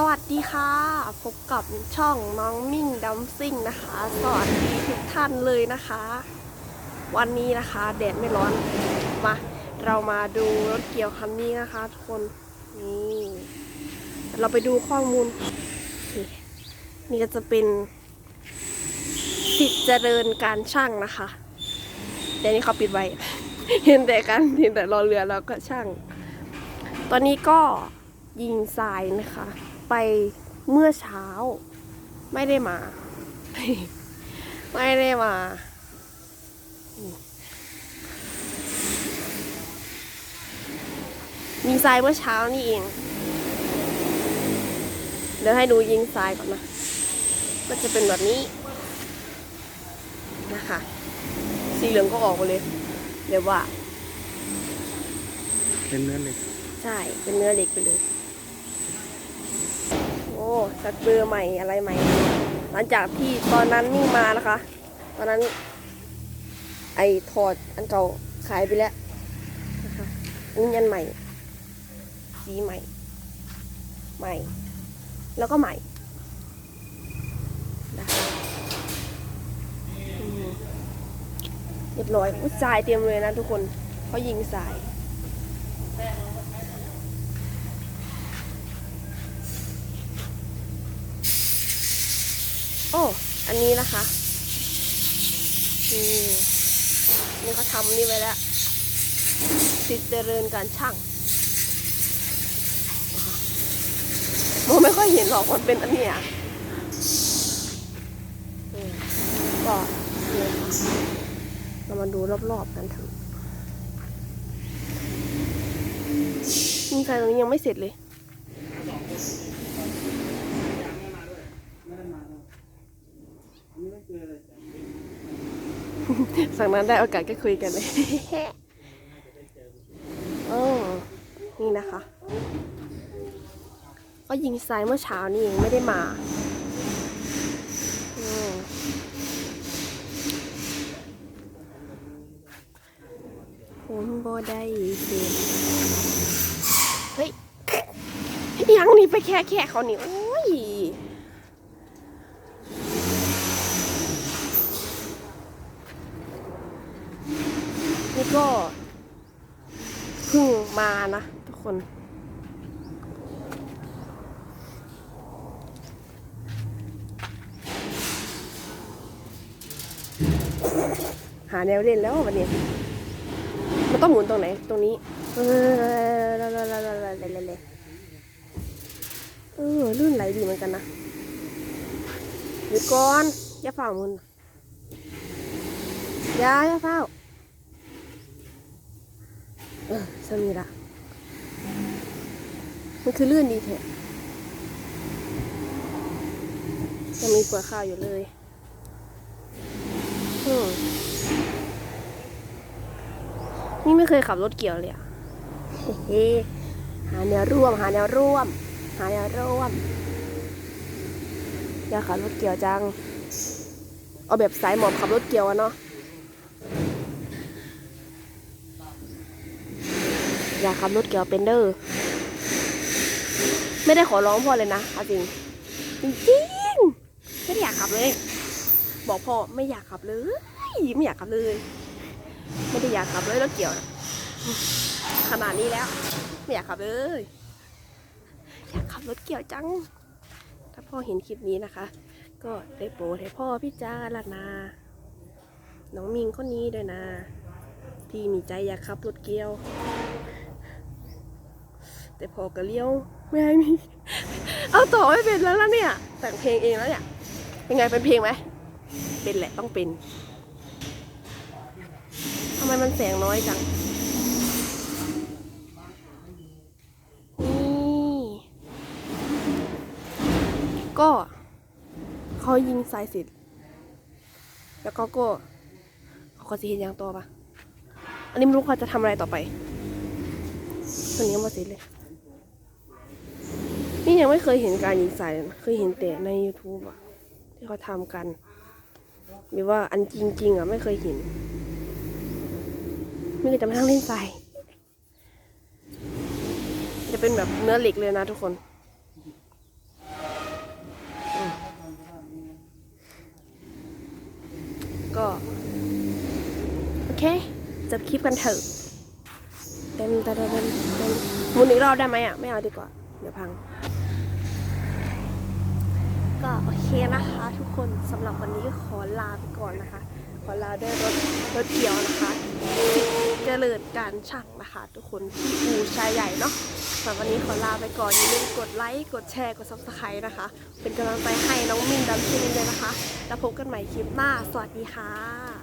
สวัสดีค่ะ พบกับช่องน้องมิ่งดัมซิ่งนะคะ สวัสดีทุกท่านเลยนะคะ วันนี้นะคะแดดไม่ร้อนมาเรามาดูรถเกี่ยวคันนี้นะคะทุกคนนี่เราไปดูข้อมูล นี่นี่ก็จะเป็นสิทธิ์เจริญการช่างนะคะเดี๋ยวนี้เขาปิดไว้ เห็นแต่กันเห็นแต่รอเรือแล้วก็ช่าง ตอนนี้ก็ยิงทรายนะคะ ไปเมื่อเช้า ไม่ได้มา ไม่ได้มา ยิงทรายเมื่อเช้านี่เอง เดี๋ยวให้ดูยิงทรายก่อนนะก็จะเป็นแบบนี้นะคะ สีเหลืองก็ออกไปเลยเดี๋ยวว่า เป็นเนื้อเหล็ก ใช่ เป็นเนื้อเหล็กไปเลยโอ้ สักเบอร์ใหม่อะไรใหม่ หลังจากที่ตอนนั้นนิ่งมานะคะ ตอนนั้น ไอถอดอันเก่าขายไปแล้วนะคะอันนี้อันใหม่ สีใหม่ ใหม่ แล้วก็ใหม่นะคะเรียบร้อยอุ้ยทรายเตรียมเลยนะทุกคนเขายิงทราย อ้อันนี้นะคะนี่นี่เขาทำนี่ไว้แล้วสิทธิเจริญการช่างโมไม่ค่อยเห็นหรอกมันเป็นอันเนี้ยอืมก็เลยเรามาดูรอบๆกันถอะนี่ใครตรงนี้ยังไม่เสร็จเลย สั่งนั้นได้โอกาสก็คุยกันเลยเออนี่นะคะ ก็ยิงทรายเมื่อเช้านี่เองไม่ได้มาอืมผมบ่ได้เป็นเฮ้ยยังนี่ไปแค่แค่เขานี่โอ้ย นี่ ก็เพิ่งมานะทุกคน หาแนวเล่นแล้ววันนี้ มันต้องหมุนตรงไหน ตรงนี้ เออเออลื่นไหลดีเหมือนกันนะหยุดก่อน อย่าฝ่ามุนอย่าอย่าเฝ้า เออสมีละมันคือลื่นดีแท้ยังมีปลือกข้าวอยู่เลยนี่ไม่เคยขับรถเกี่ยวเลยอะเฮ้หาแนวร่วม หาแนวร่วม หาแนวร่วม อยากขับรถเกี่ยวจัง เอาแบบสายหมอบขับรถเกี่ยวอะเนาะ อยากขับรถเกี่ยวเป็นเด้อไม่ได้ขอร้องพ่อเลยนะเอาจริงจริงไม่ได้อยากขับเลย บอกพ่อไม่อยากขับเลยไม่อยากขับเลย ไม่ได้อยากขับเลยรถเกี่ยวนะขนาดนี้แล้ว ไม่อยากขับเลย อยากขับรถเกี่ยวจัง ถ้าพ่อเห็นคลิปนี้นะคะ ก็ได้โปรดให้พ่อพิจารณาน้องมิงคนนี้ด้วยนะที่มีใจอยากขับรถเกี่ยว แต่พอก็เลี้ยวไม่ให้มีเอาต่อไม่เป็นแล้วนะเนี่ยแต่งเพลงเองแล้วเนี่ยเป็นไงเป็นเพลงไหมเป็นแหละต้องเป็นทำไมมันแสงน้อยจังนี่ก็เขายิงสายสิทธิ์แล้วก็ก็เขาก็จะเห็นอย่างตัวปะอันนี้ไม่รู้เขาจะทำอะไรต่อไปตอนนี้ยังไม่เสร็จเลย นี่ยังไม่เคยเห็นการยิงใส่เลยนะเคยเห็นแต่ใน YouTube อะที่เขาทำกันหรือว่าอันจริง ๆอะไม่เคยเห็น ไม่เคยจะมานั่งเล่นใส่จะเป็นแบบเนื้อเหล็กเลยนะทุกคนก็ โอเคจะคลิปกันเถอะเต็มเต็มเต็มมุนอีกรอบได้ไหมอะ ไม่เอาดีกว่า เดี๋ยวพัง โอเคนะคะทุกคนสำหรับวันนี้ขอลาไปก่อนนะคะ ขอลาด้วยรถรถเกี่ยวนะคะสิทธิ์เจริญการช่างนะคะ ทุกคนที่อูชายใหญ่เนาะสำหรับวันนี้ขอลาไปก่อนอย่าลืมกดไลค์กดแชร์กดซับสไครต์นะคะ เป็นกำลังใจให้น้องมินดัมซินเลยนะคะ แล้วพบกันใหม่คลิปหน้า สวัสดีค่ะ